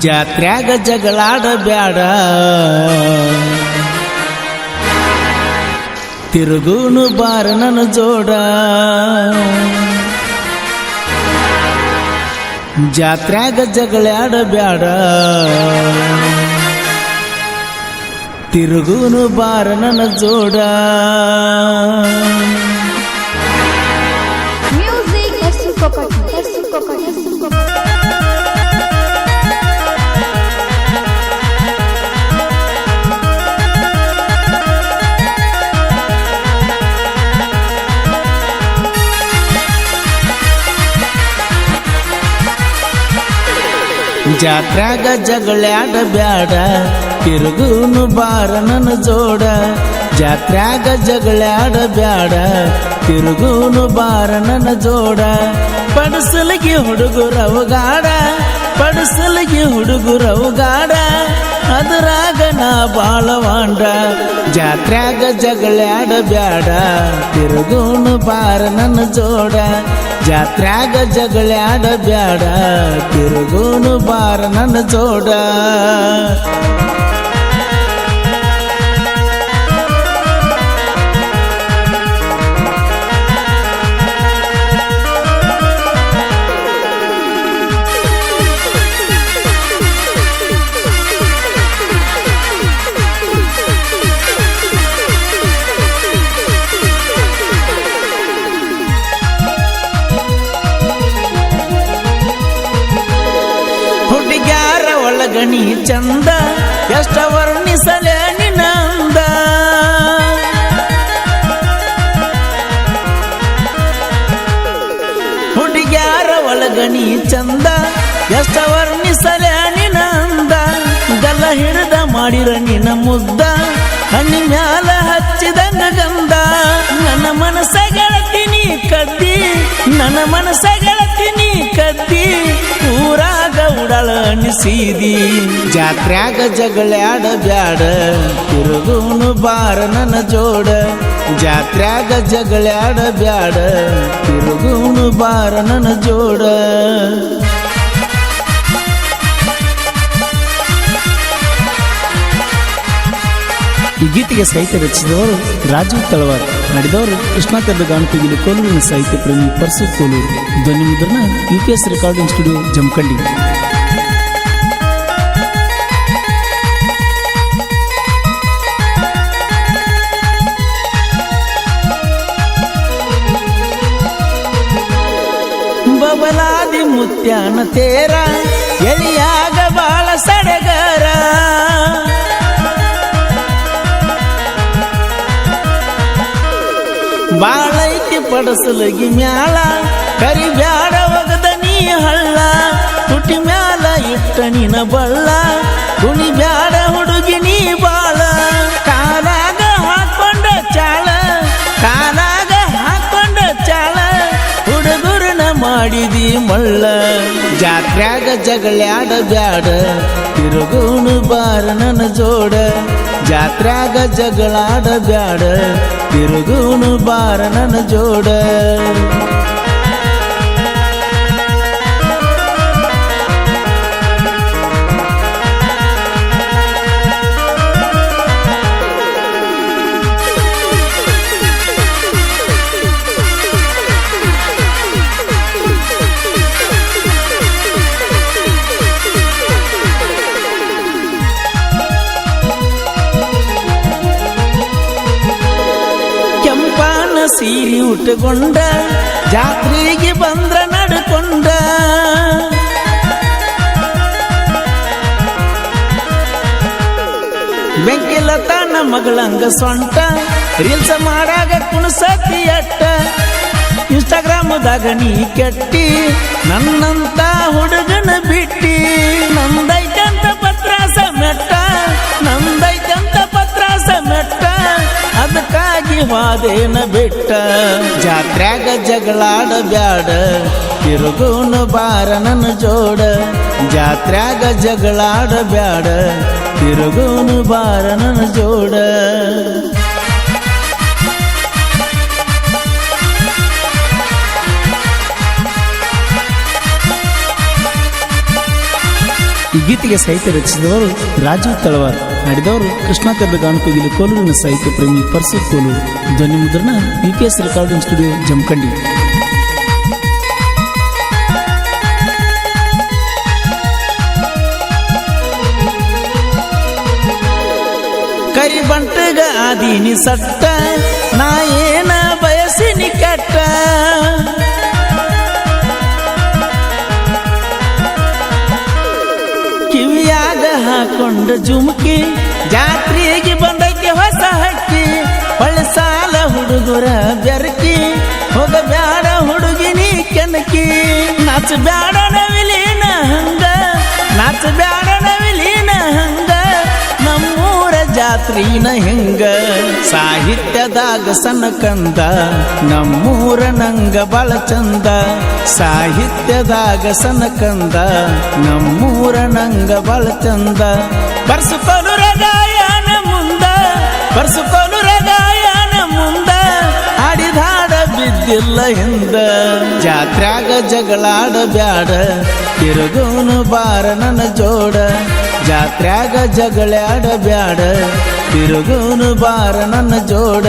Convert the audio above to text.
ಜಾತ್ರ್ಯಾಗ ಜಗಳಾಡ ಬ್ಯಾಡ ತಿರುಗೂನು ಬಾರ ನನ್ನ ಜೋಡ. ಜಾತ್ರ್ಯಾಗ ಜಗಳಾಡ ಬ್ಯಾಡ ತಿರುಗೂನು ಬಾರ ನನ್ನ ಜೋಡ. ಜಾತ್ರ್ಯಾಗ ಜಗಳಾಡ ಬ್ಯಾಡ ತಿರುಗೂನು ಬಾರ ನನ್ನ ಜೋಡ. ಜಾತ್ರ್ಯಾಗ ಜಗಳಾಡ ಬ್ಯಾಡ ತಿರುಗೂನು ಬಾರ ನನ್ನ ಜೋಡ. ಪಡಸಲಿಗೆ ಹುಡುಗರವಗಾಡ ಪಡಸಲಿಗೆ ಹುಡುಗರವಗಾಡ, ಅದರಾಗ ನಾ ಬಾಳವಾಂಡ ಜಾತ್ರ್ಯಾಗ ಜಗಳಾಡ ಬ್ಯಾಡ ತಿರುಗೂನು ಬಾರ ನನ್ನ ಜೋಡ. ಜಾತ್ರ್ಯಾಗ ಜಗಳಾಡ ಬ್ಯಾಡ. ತಿರುಗೋನು ಬಾರ ನನ್ನ ಜೋಡ. ಒಳಗಣಿ ಚಂದ, ಎಷ್ಟ ವರ್ಣಿಸಲೆ ನಿನಂದ. ಹುಡುಗ್ಯಾರ ಒಳಗಣಿ ಚಂದ, ಎಷ್ಟ ವರ್ಣಿಸಲೆ ನಿನಂದ. ಗಲ್ಲ ಹಿಡಿದ ಮಾಡಿರ ನಿನ ಮುದ್ದ, ಹಣ್ಣಿ ಮ್ಯಾಲ ಹಚ್ಚಿದ ನಗಂದ. ನನ್ನ ಮನಸ್ಸ ಗೆಳತಿನಿ ಕದ್ದಿ, ನನ್ನ ಮನಸ್ಸ ಅನಿಸಿದಿ ಜಾತ್ರ್ಯಾಗ ಜಗಳಾಡ ಬ್ಯಾಡ. ತಿರುಗುನು ಬಾರ ನನ್ನ ಜೋಡ. ಜಾತ್ರ್ಯಾಗ ಜಗಳ್ಯಾಡ ಬ್ಯಾಡ. ತಿರುಗುನು ಬಾರ ನನ್ನ ಜೋಡ. ಈ ಗೀತೆಗೆ ಸಾಹಿತ್ಯ ರಚಿಸಿದವರು ರಾಜೀವ್ ತಳವಾರ್. ನಡೆದವರು ಕೃಷ್ಣ ಕೋಲಿನ ಕೋಲೂರಿನ ಸಾಹಿತ್ಯ ಪ್ರೇಮಿ ಪರ್ಸು ಕೋಲೂರು. ಧ್ವನಿ ಮುದ್ರಣ U P S recording studio Jamakhandi. ಮುತ್ಯಾನ ತೇರ ಎಳಿಯಾಗ ಬಾಳ ಸಡಗರ. ಬಾಳೈತಿ ಪಡಸಲಗಿ ಮ್ಯಾಳ ಕರಿ ಬ್ಯಾಡ ಒಗದ ನೀ ಹಳ್ಳ, ತುಟಿ ಮ್ಯಾಲ ಇಟ್ಟ ನಿನ ಬಳ್ಳ, ತುಣಿ ಬ್ಯಾಡ ಮಾಡಿದಿ ಮಳ್ಳ. ಜಾತ್ರ್ಯಾಗ ಜಗಳಾಡ ಬ್ಯಾಡ. ತಿರುಗುನು ಬಾರ ನನ್ನ ಜೋಡ. ಜಾತ್ರ್ಯಾಗ ಜಗಳಾಡ ಬ್ಯಾಡ. ತಿರುಗುನು ಬಾರ ನನ್ನ ಜೋಡ. ಉಟ್ಟುಕೊಂಡ ಜಾತ್ರೆಗೆ ಬಂದ್ರ ನಡ್ಕೊಂಡ. ಬೆಂಕಿಲತಾನ ಮಗಳಂಗ ಸೊಂಟ, ರೀಲ್ಸ್ ಮಾಡಾಗ ಕುಣಸತಿ ಅಟ್ಟ. ಇನ್ಸ್ಟಾಗ್ರಾಮದಾಗ ನೀ ಕೆಟ್ಟಿ, ನನ್ನಂತ ಹುಡುಗನ ಬಿಟ್ಟಿ. ನಂದೈತಂತ ಪತ್ರ ಮೆಟ್ಟ ನಂದೈತಂತ ವಾದೇನ ಬಿಟ್ಟ. ಜಾತ್ರ್ಯಾಗ ಜಗಳಾಡ ಬ್ಯಾಡ. ತಿರುಗುನು ಬಾರ ನನ್ನ ಜೋಡ. ಜಾತ್ರ್ಯಾಗ ಜಗಳಾಡ ಬ್ಯಾಡ. ತಿರುಗುನು ಬಾರ ನನ್ನ ಜೋಡ. ಈ ಗೀತೆ ಗೀತೆಗೆ ಸಾಹಿತ್ಯ ರಚಿಸಿದವರು ರಾಜೀವ್ ತಳವಾರ್. ಹಾಡಿದವರು ಕೃಷ್ಣ ತೆರಳುಗಾಣಕೋಗಿಲು ಕೋಲೂರಿನ ಸಾಹಿತ್ಯ ಪ್ರೇಮಿ ಪರ್ಸು ಕೋಲೂರು. ಧ್ವನಿ ಮುದ್ರಣ ಬಿಪಿಎಸ್ ರೆಕಾರ್ಡಿಂಗ್ ಸ್ಟುಡಿಯೋ ಜಮಖಂಡಿ. ಕರಿಬಂಟಗ ಆದೀನಿ ಸಟ್ಟ, ನಾ ಏನ ಬಯಸಿನಿ ಕೆಟ್ಟ? ಹಾಕೊಂಡ ಜುಮ್ಕಿ, ಜಾತ್ರೆಗೆ ಬಂದಕ್ಕೆ ಹೊಸ ಹಕ್ಕಿ, ಪಳಸಾಲ ಸಾಲ ಹುಡುಗರ ಬೆರಕಿ, ಹೋಗ ಬ್ಯಾಡ ಹುಡುಗಿನಿ ಕೆನಕಿ. ನಾಚ ಬ್ಯಾಡ ನವಿಲಿನ ಹಂಗ, ನಾಚ ಬ್ಯಾಡ ನವಿಲಿನ ಹಂಗ, ನಮ್ಮೂರ ಜಾತ್ರಿನ ಹೆಂಗ? ಸಾಹಿತ್ಯದಾಗ ಸನಕಂದ ಕಂದ ನಮ್ಮೂರ ನಂಗ ಬಳ ಚಂದ. ಸಾಹಿತ್ಯದಾಗ ಸನಕಂದ ಕಂದ ನಮ್ಮೂರ ನಂಗ ಬಳ ಚಂದ. ಬರ್ಸುಕೊನು ರಗಾಯನ ಮುಂದ ಬರ್ಸುಕೊನು ರಗಾಯನ ಮುಂದ. ಆಡಿದಾಡ ಬಿದ್ದಿಲ್ಲ ಹಿಂದ. ಜಾತ್ರ್ಯಾಗ ಜಗಳಾಡ ಬ್ಯಾಡ ತಿರುಗೋನು ಬಾರ ನನ್ನ ಜೋಡ. ಜಾತ್ರ್ಯಾಗ ಜಗಳಾಡ ಬ್ಯಾಡ ತಿರುಗುನು ಬಾರ ನನ್ನ ಜೋಡ.